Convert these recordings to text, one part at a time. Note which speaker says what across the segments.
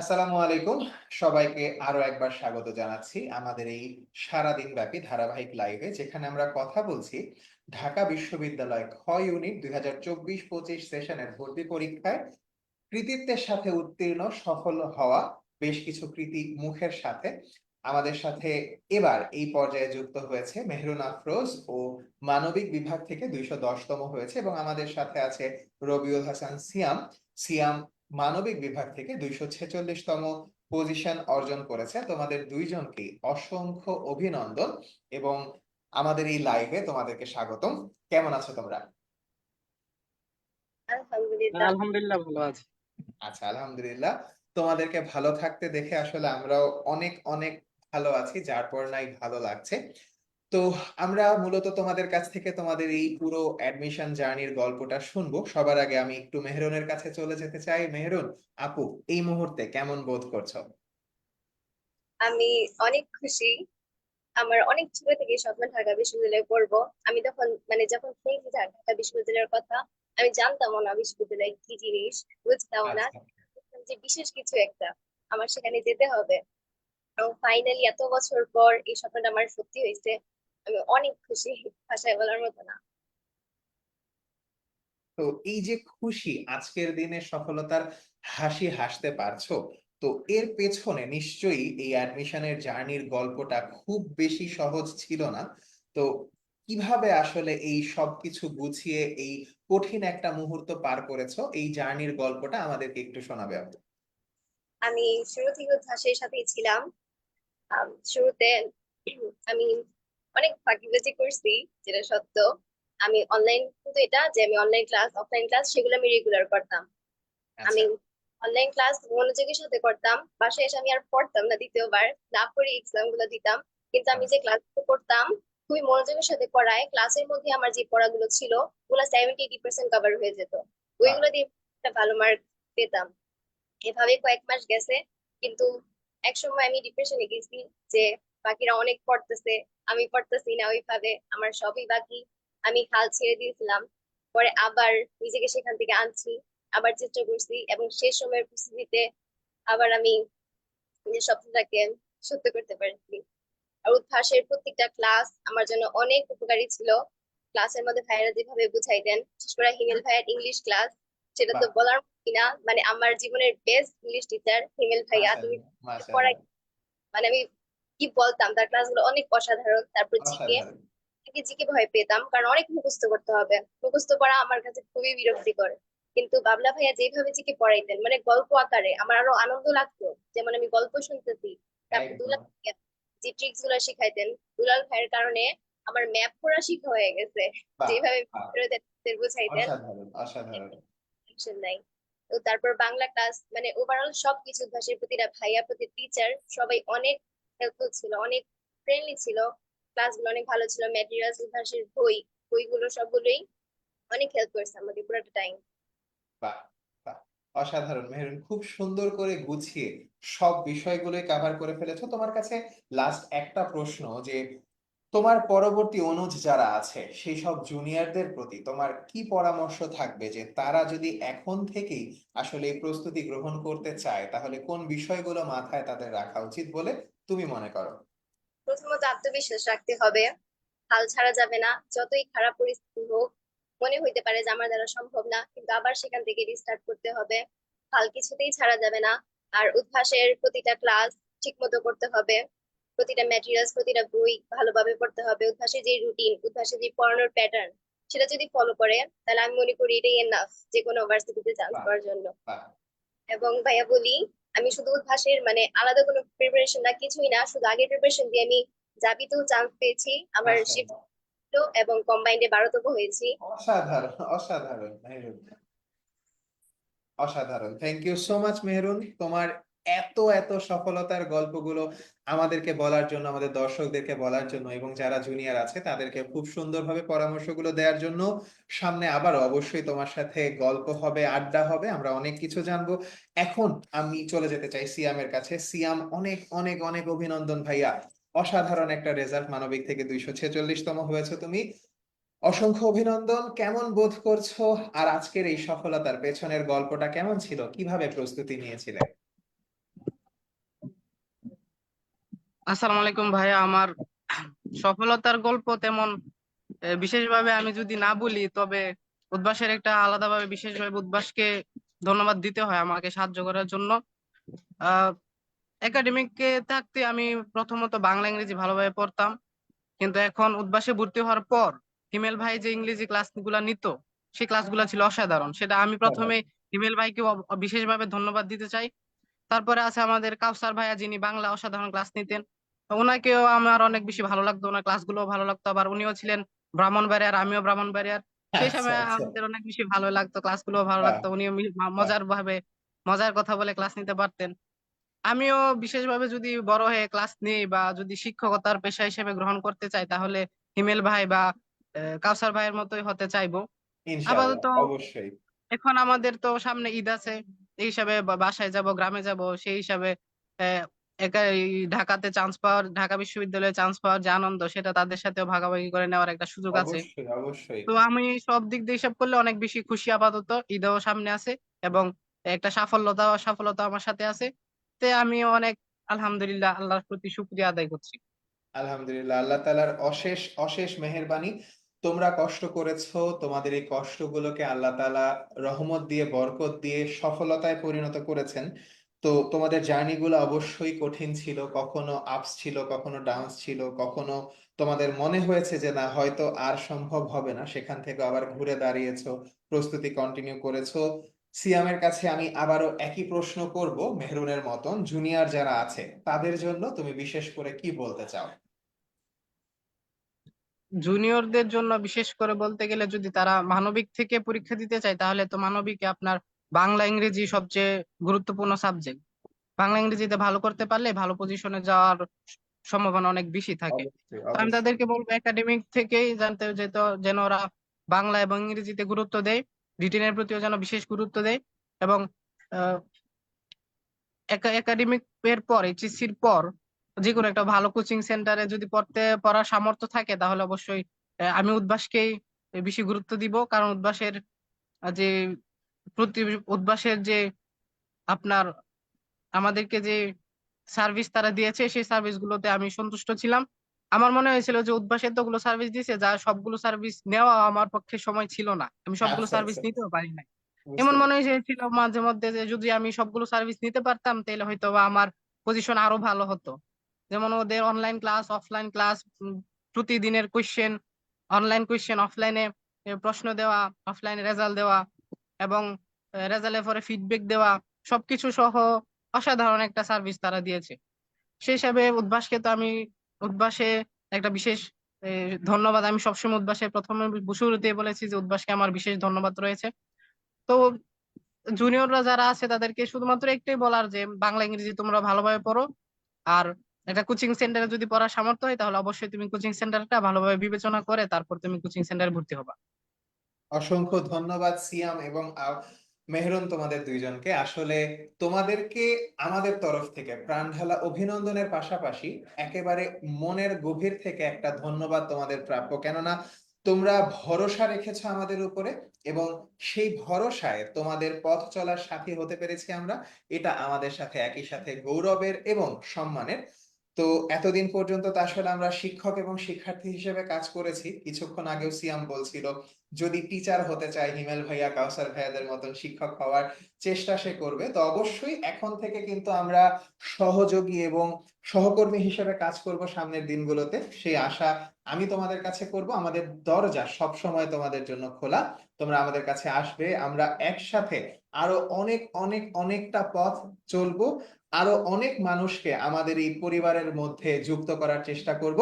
Speaker 1: আসসালামু আলাইকুম। সবাইকে আরও একবার স্বাগত জানাচ্ছি আমাদের এই সারাদিন ব্যাপী ধারাবাহিক লাইভে যেখানে আমরা কথা বলছি ঢাকা বিশ্ববিদ্যালয় খ ইউনিট দুই হাজার চব্বিশ পঁচিশ সেশনের ভর্তি পরীক্ষায়। কৃতিত্বের সাথে উত্তীর্ণ, সফল হওয়া বেশ কিছু কৃতি মুখের সাথে। আমাদের সাথে এবার এই পর্যায়ে যুক্ত হয়েছে মেহরুন আফরোজ ও মানবিক বিভাগ থেকে দুইশো দশতম হয়েছে এবং আমাদের সাথে আছে রবিউল হাসান সিয়াম। সিয়াম মানবিক বিভাগ থেকে দুইশো ছেচল্লিশতম পজিশন অর্জন করেছে। তোমাদের দুইজনকে অসংখ্য অভিনন্দন এবং আমাদের এই লাইভে তোমাদেরকে স্বাগতম। কেমন আছো তোমরা?
Speaker 2: আলহামদুলিল্লাহ।
Speaker 3: আলহামদুলিল্লাহ ভালো আছি।
Speaker 1: আচ্ছা আলহামদুলিল্লাহ। তোমাদেরকে ভালো থাকতে দেখে আসলে আমরাও অনেক অনেক ভালো আছি যার পর নাই ভালো লাগছে। তো আমরা মূলত তোমাদের কাছ থেকে তোমাদের এই পুরো অ্যাডমিশন জার্নির গল্পটা শুনব। সবার আগে আমি একটু মেহরুনের কাছে চলে যেতে চাই। মেহরুন আপু এই মুহূর্তে কেমন বোধ করছ?
Speaker 2: আমি অনেক খুশি। আমার অনেক ছোট থেকে স্বপ্ন ঢাকা বিশ্ববিদ্যালয়ে পড়ব। আমি তখন মানে যখন শুনছি ঢাকা বিশ্ববিদ্যালয়ের কথা আমি জানতাম না বিশ্ববিদ্যালয় কি জিনিস বুঝতাম না।
Speaker 1: আচ্ছা।
Speaker 2: যে বিশেষ কিছু একটা আমার সেখানে যেতে হবে। ফাইনালি এত বছর পর এই স্বপ্নটা আমার সত্যি হয়েছে। আমি অনেক খুশি ভাষায় বলার মতো না।
Speaker 1: তো এই যে খুশি আজকের দিনে সফলতার হাসি হাসতে পারছ তো এর পেছনে নিশ্চয়ই এই অ্যাডমিশনের জার্নির গল্পটা খুব বেশি সহজ ছিল না। তো কীভাবে আসলে এই সবকিছু গুছিয়ে এই কঠিন একটা মুহূর্ত পার করেছ এই জার্নির গল্পটা আমাদেরকে একটু শোনাবে আপু
Speaker 2: আমি শুরু থেকে উদ্ভাসের সাথেই ছিলাম। শুরুতে আমি অনেক ফাঁকিবাজি করছি যেটা সত্য আমি অনলাইন কিন্তু এটা যে আমি অনলাইন ক্লাস অফলাইন ক্লাস সেগুলো আমি রেগুলার করতাম। আমি
Speaker 1: আচ্ছা
Speaker 2: অনলাইন ক্লাস মনোযোগের সাথে করতাম বাসায় এসে আমি আর পড়তাম না দ্বিতীয়বার না পড়ে এক্সামগুলো দিতাম কিন্তু আমি যে ক্লাস করতাম খুবই মনোযোগের সাথে পড়ায় ক্লাসের মধ্যে আমার যে পড়াগুলো ছিল ওগুলো সেভেন্টি এইটি পার্সেন্ট কভার হয়ে যেত। ওইগুলো দিয়ে একটা ভালো মার্ক পেতাম। এভাবে কয়েক মাস গেছে কিন্তু এক সময় আমি ডিপ্রেশনে গেছি যে বাকিরা অনেক পড়তেছে আমি পড়তেছি না ওইভাবে আমার সবই বাকি। আমি হাল ছেড়ে দিয়েছিলাম পরে আবার নিজেকে সেখান থেকে আনছি আবার চেষ্টা করছি এবং শেষ সময়ের পরিস্থিতিতে আবার আমি নিজের স্বপ্নটাকে সত্য করতে পারছি আর উদ্ভাসের প্রত্যেকটা ক্লাস আমার জন্য অনেক উপকারী ছিল। ক্লাসের মধ্যে ভাইরা যেভাবে বুঝাই দেন বিশেষ করে হিমেল ভাইয়ের ইংলিশ ক্লাস সেটা তো বলার মতোই না মানে আমার জীবনের বেস্ট ইংলিশ টিচার হিমেল ভাইয়া। তুমি পড়াই মানে আমি কি বলতাম? তার ক্লাসগুলো অনেক অসাধারণ। তারপর জিকে। জিকে ভয় পেতাম কারণ অনেক মুখস্থ করতে হবে। মুখস্থ করা আমার কাছে খুবই বিরক্তিকর। কিন্তু বাবলা ভাইয়া যেভাবে জিকে পড়াইতেন মানে গল্প আকারে আমার আরও আনন্দ লাগতো। যেমন আমি গল্প শুনতেছি তারপর দুলাল যে ট্রিক্সগুলো শিখাইতেন দুলাল ভাইয়ের কারণে আমার ম্যাপ পড়া শিখা হয়ে গেছে। যেভাবে বুঝাইতেন। টেনশন নাই। তো তারপর বাংলা ক্লাস মানে ওভারঅল সবকিছু ভাষার প্রতিটা ভাইয়া প্রতি টিচার সবাই অনেক হেল্পফুল ছিল, অনেক ফ্রেন্ডলি ছিল ক্লাসগুলো অনেক ভালো ছিল ম্যাটেরিয়ালস ভাষার বই, বইগুলো সবগুলোই অনেক হেল্প করেছে আমাকে পুরোটা টাইম
Speaker 1: অসাধারণ। মেহরুন, খুব সুন্দর করে গুছিয়ে সব বিষয়গুলোই কভার করে ফেলেছো। তোমার কাছে লাস্ট একটা প্রশ্ন যে, তোমার পরবর্তী অনুজ যারা আছে, সেই সব জুনিয়রদের প্রতি তোমার কি পরামর্শ থাকবে যে, তারা যদি এখন থেকেই আসলে এই প্রস্তুতি গ্রহণ করতে চায়, তাহলে কোন বিষয়গুলো মাথায় তাদের রাখা উচিত বলে তুমি মনে করো?
Speaker 2: প্রথমত আত্মবিশ্বাস রাখতে হবে। হাল ছাড়া যাবে না। যতই খারাপ পরিস্থিতি হোক মনে হইতে পারে যে আমার দ্বারা সম্ভব না কিন্তু আবার সেখান থেকে রিস্টার্ট করতে হবে। হাল কিছুতেই ছাড়া যাবে না। আর উদ্ভাসের প্রতিটা ক্লাস ঠিক মতো করতে হবে। প্রতিটা ম্যাটেরিয়ালস প্রতিটা বই ভালোভাবে পড়তে হবে। উদ্ভাসের যে রুটিন উদ্ভাসের যে পড়ানোর প্যাটার্ন সেটা যদি ফলো করে তাহলে আমি মনে করি এটাই এনাফ যে কোনো ভার্সিটিতে চান্স। পাওয়ার জন্য। এবং ভাইয়া বলি আমি শুধু উদ্ভাসের মানে আলাদা কোনো প্রিপারেশন না কিছুই না শুধু আগের প্রিপারেশন দিয়ে আমি জাবিতেও চান্স পেয়েছি আমার শিফট
Speaker 1: মাশাআল্লাহ।
Speaker 2: এবং কম্বাইন্ডে বারোতম হয়েছি।
Speaker 1: অসাধারণ অসাধারণ অসাধারণ thank you so much Mehrun. তোমার এত এত সফলতার গল্পগুলো আমাদেরকে বলার জন্য, আমাদের দর্শকদেরকে বলার জন্য এবং যারা জুনিয়র আছে, তাদেরকে খুব সুন্দরভাবে পরামর্শগুলো দেওয়ার জন্য সামনে আবার অবশ্যই তোমার সাথে গল্প হবে, আড্ডা হবে, আমরা অনেক কিছু জানব। এখন আমি চলে যেতে চাই সিয়ামের কাছে। সিয়াম, অনেক অনেক অনেক অভিনন্দন ভাইয়া। অসাধারণ একটা রেজাল্ট মানবিক থেকে দুইশো ছেচল্লিশতম হয়েছে তুমি। অসংখ্য অভিনন্দন, কেমন বোধ করছ? আর আজকের এই সফলতার পেছনের গল্পটা কেমন ছিল? কীভাবে প্রস্তুতি নিয়েছিলে?
Speaker 3: আসসালামু আলাইকুম ভাইয়া। আমার সফলতার গল্প তেমন বিশেষভাবে আমি যদি না বলি, তবে উদ্ভাসের একটা আলাদাভাবে বিশেষভাবে উদ্ভাসকে ধন্যবাদ দিতে হয় আমাকে সাহায্য করার জন্য। একাডেমিকে থাকতে আমি প্রথমত বাংলা ইংরেজি ভালোভাবে পড়তাম। কিন্তু এখন উদ্ভাসে ভর্তি হওয়ার পর হিমেল ভাই যে ইংরেজি ক্লাসগুলা নিত, সেই ক্লাসগুলো ছিল অসাধারণ। সেটা আমি প্রথমে হিমেল ভাইকে বিশেষভাবে ধন্যবাদ দিতে চাই। তারপরে আছে আমাদের কাউসার ভাইয়া, যিনি বাংলা অসাধারণ ক্লাস নিতেন। ওনাকেও আমার অনেক বেশি ভালো লাগতো ওনার ক্লাসগুলো ভালো লাগতো আবার উনিও ছিলেন ব্রাহ্মণবাড়িয়ার আমিও ব্রাহ্মণবাড়িয়ার সেই
Speaker 1: আচ্ছা
Speaker 3: সময়
Speaker 1: আচ্ছা।
Speaker 3: আমাদের অনেক বেশি ভালো লাগতো ক্লাসগুলো ভালো লাগতো উনিও মজার ভাবে মজার কথা বলে ক্লাস নিতে পারতেন। আমিও বিশেষভাবে যদি বড় হয়ে ক্লাস নিই বা যদি শিক্ষকতার পেশা হিসেবে গ্রহণ করতে চাই তাহলে হিমেল ভাই বা কাউসার ভাইয়ের মতোই হতে চাইব। আপাতত
Speaker 1: অবশ্যই।
Speaker 3: এখন আমাদের তো সামনে ঈদ আছে এই হিসাবে বাসায় যাব গ্রামে যাব সেই হিসাবে ঢাকাতে চান্স পাওয়ার ঢাকা বিশ্ববিদ্যালয়ে চান্স পাওয়ার যে আনন্দ সেটা তাদের সাথেও ভাগাভাগি করে নেওয়ার একটা সুযোগ আছে। তো আমি সব দিক দিয়ে হিসাব করলে অনেক বেশি খুশি আপাতত ঈদও সামনে আছে এবং একটা সাফল্যতা সফলতা আমার সাথে আছে। তে আমি অনেক আলহামদুলিল্লাহ আল্লাহর প্রতি শুকরিয়া আদায় করছি।
Speaker 1: আলহামদুলিল্লাহ আল্লাহ তাআলার অশেষ অশেষ মেহেরবানি। তোমরা কষ্ট করেছ তোমাদের এই কষ্টগুলোকে আল্লাহ তালা রহমত দিয়ে বরকত দিয়ে সফলতায় পরিণত করেছেন। তো তোমাদের জার্নিগুলো অবশ্যই কঠিন ছিল, কখনো আপস ছিল, কখনো ডাউনস ছিল, কখনো তোমাদের মনে হয়েছে যে না, হয়তো আর সম্ভব হবে না, সেখান থেকে আবার ঘুরে দাঁড়িয়েছো, প্রস্তুতি কন্টিনিউ করেছ। সিয়ামের কাছে আমি আবারও একই প্রশ্ন করব, মেহরুনের মতন জুনিয়র যারা আছে, তাদের জন্য তুমি বিশেষ করে কি বলতে চাও?
Speaker 3: জুনিয়রদের জন্য বিশেষ করে বলতে গেলে যদি তারা মানবিক থেকে পরীক্ষা দিতে চায়, তাহলে তো মানবিকে আপনার বাংলা ইংরেজি সবচেয়ে গুরুত্বপূর্ণ সাবজেক্ট বাংলা ইংরেজিতে ভালো করতে পারলে ভালো পজিশনে যাওয়ার সম্ভাবনা অনেক বেশি থাকে। আমি তাদেরকে বলব একাডেমিক থেকেই জানতে যেত যেন ওরা বাংলা এবং ইংরেজিতে গুরুত্ব দেয় রিটেনের প্রতিও যেন বিশেষ গুরুত্ব দেয় এবং একাডেমিক এর পর এইচএসসির পর যে কোনো একটা ভালো কোচিং সেন্টারে যদি পড়তে পড়ার সামর্থ্য থাকে তাহলে অবশ্যই আমি উদ্ভাসকেই বেশি গুরুত্ব দিব। কারণ উদ্ভাসের আহ, যে প্রতি উদ্ভাসের যে আপনার আমাদেরকে যে সার্ভিস তারা দিয়েছে সেই সার্ভিস গুলোতে আমি সন্তুষ্ট ছিলাম। আমার মনে হয়েছিল যে উদ্ভাস এতগুলো সার্ভিস দিয়েছে যা সবগুলো সার্ভিস নেওয়া আমার পক্ষে সময় ছিল না। আমি সবগুলো
Speaker 1: আচ্ছা
Speaker 3: সার্ভিস
Speaker 1: আচ্ছা।
Speaker 3: নিতেও পারি নাই। এমন মনে হয়েছিল মাঝে মধ্যে যে যদি আমি সবগুলো সার্ভিস নিতে পারতাম তাহলে হয়তো বা আমার পজিশন আরও ভালো হতো। যেমন ওদের অনলাইন ক্লাস অফলাইন ক্লাস প্রতিদিনের কোয়েশ্চেন অনলাইন কোয়েশ্চেন অফলাইনে প্রশ্ন দেওয়া অফলাইনে রেজাল্ট দেওয়া এবং রেজাল্টের পরে ফিডব্যাক দেওয়া, সবকিছু সহ অসাধারণ একটা সার্ভিস তারা দিয়েছে। সেই হিসাবে উদ্ভাসকে তো আমি, উদ্ভাসে একটা বিশেষ ধন্যবাদ। আমি সবসময় উদ্ভাসে প্রথমে শুরুতেই বলেছি যে উদ্ভাসকে আমার বিশেষ ধন্যবাদ রয়েছে। তো জুনিয়ররা যারা আছে তাদেরকে শুধুমাত্র একটাই বলার যে, বাংলা, ইংরেজি তোমরা ভালোভাবে পড়ো। আর একটা কোচিং সেন্টারে যদি পড়ার সামর্থ্য হয় তাহলে অবশ্যই তুমি কোচিং সেন্টারটা ভালোভাবে বিবেচনা করে তারপর তুমি কোচিং সেন্টারে ভর্তি হবা।
Speaker 1: অসংখ্য ধন্যবাদ, সিয়াম এবং মেহরুন তোমাদের দুইজনকে। আসলে তোমাদেরকে আমাদের তরফ থেকে প্রাণঢালা অভিনন্দনের পাশাপাশি একেবারে মনের গভীর থেকে একটা ধন্যবাদ তোমাদের প্রাপ্য। কেননা তোমরা ভরসা রেখেছ আমাদের উপরে এবং সেই ভরসায় তোমাদের পথ চলার সাথী হতে পেরেছি আমরা। এটা আমাদের সাথে, একই সাথে গৌরবের এবং সম্মানের তো এতদিন পর্যন্ত তো আসলে আমরা শিক্ষক এবং শিক্ষার্থী হিসেবে কাজ করেছি। কিছুক্ষণ আগেও সিয়াম বলছিল, যদি টিচার হতে চায় হিমেল ভাইয়া, কাউসার ভাইয়াদের মতন শিক্ষক হওয়ার চেষ্টা সে করবে। তো অবশ্যই এখন থেকে কিন্তু আমরা সহযোগী এবং সহকর্মী হিসেবে কাজ করব সামনের দিনগুলোতে। সেই আশা আমি তোমাদের কাছে করব। আমাদের দরজা সব সময় তোমাদের জন্য খোলা। তোমরা আমাদের কাছে আসবে। আমরা একসাথে আরও অনেক অনেক, অনেকটা পথ চলবো। আরও অনেক মানুষকে আমাদের এই পরিবারের মধ্যে যুক্ত করার চেষ্টা করব।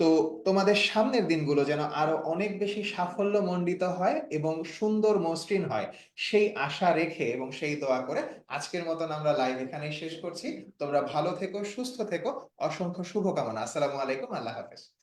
Speaker 1: তো তোমাদের সামনের দিনগুলো যেন আরও অনেক বেশি সাফল্য মণ্ডিত হয় এবং সুন্দর মসৃণ হয়, সেই আশা রেখে এবং সেই দোয়া করে আজকের মতন আমরা লাইভ এখানেই শেষ করছি। তোমরা ভালো থেকো, সুস্থ থেকো, অসংখ্য শুভকামনা। আসসালামু আলাইকুম, আল্লাহ হাফেজ।